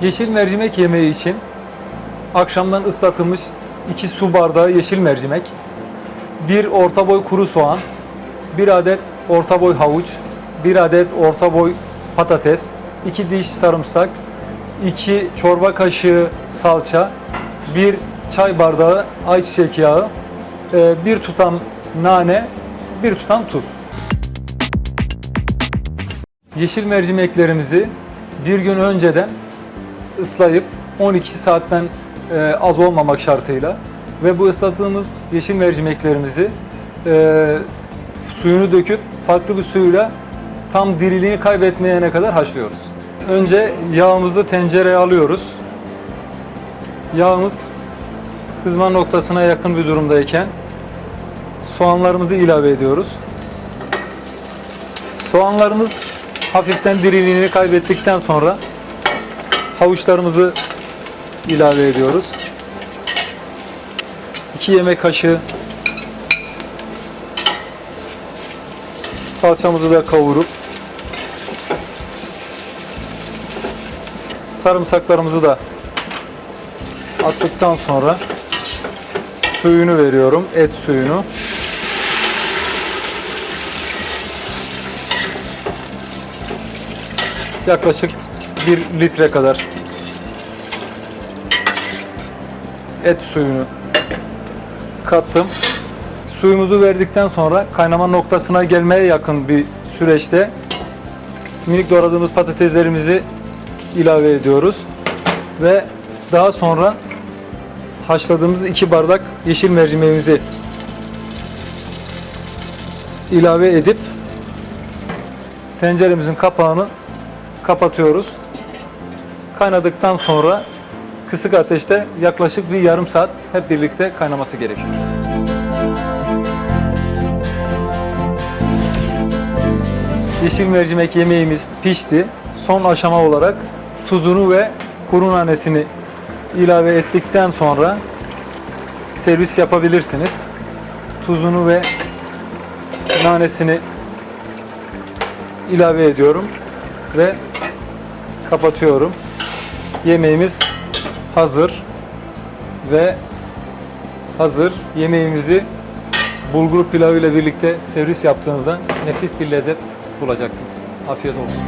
Yeşil mercimek yemeği için akşamdan ıslatılmış 2 su bardağı yeşil mercimek, 1 orta boy kuru soğan, 1 adet orta boy havuç, 1 adet orta boy patates, 2 diş sarımsak, 2 çorba kaşığı salça, 1 çay bardağı ayçiçek yağı, 1 tutam nane, 1 tutam tuz. Yeşil mercimeklerimizi bir gün önceden ıslayıp 12 saatten e, az olmamak şartıyla ve bu ıslattığımız yeşil mercimeklerimizi e, suyunu döküp farklı bir suyla tam diriliğini kaybetmeyene kadar haşlıyoruz. Önce yağımızı tencereye alıyoruz. Yağımız kızma noktasına yakın bir durumdayken soğanlarımızı ilave ediyoruz. Soğanlarımız hafiften diriliğini kaybettikten sonra havuçlarımızı ilave ediyoruz. 2 yemek kaşığı salçamızı da kavurup sarımsaklarımızı da attıktan sonra suyunu veriyorum, et suyunu. Yaklaşık 1 litre kadar et suyunu kattım. Suyumuzu verdikten sonra kaynama noktasına gelmeye yakın bir süreçte minik doğradığımız patateslerimizi ilave ediyoruz. Ve daha sonra haşladığımız 2 bardak yeşil mercimeğimizi ilave edip tenceremizin kapağını kapatıyoruz. Kaynadıktan sonra kısık ateşte yaklaşık bir yarım saat hep birlikte kaynaması gerekiyor. Yeşil mercimek yemeğimiz pişti. Son aşama olarak tuzunu ve kuru nanesini ilave ettikten sonra servis yapabilirsiniz. Tuzunu ve nanesini ilave ediyorum ve kapatıyorum. Yemeğimiz hazır ve hazır. Yemeğimizi bulgur pilavı ile birlikte servis yaptığınızda nefis bir lezzet bulacaksınız. Afiyet olsun.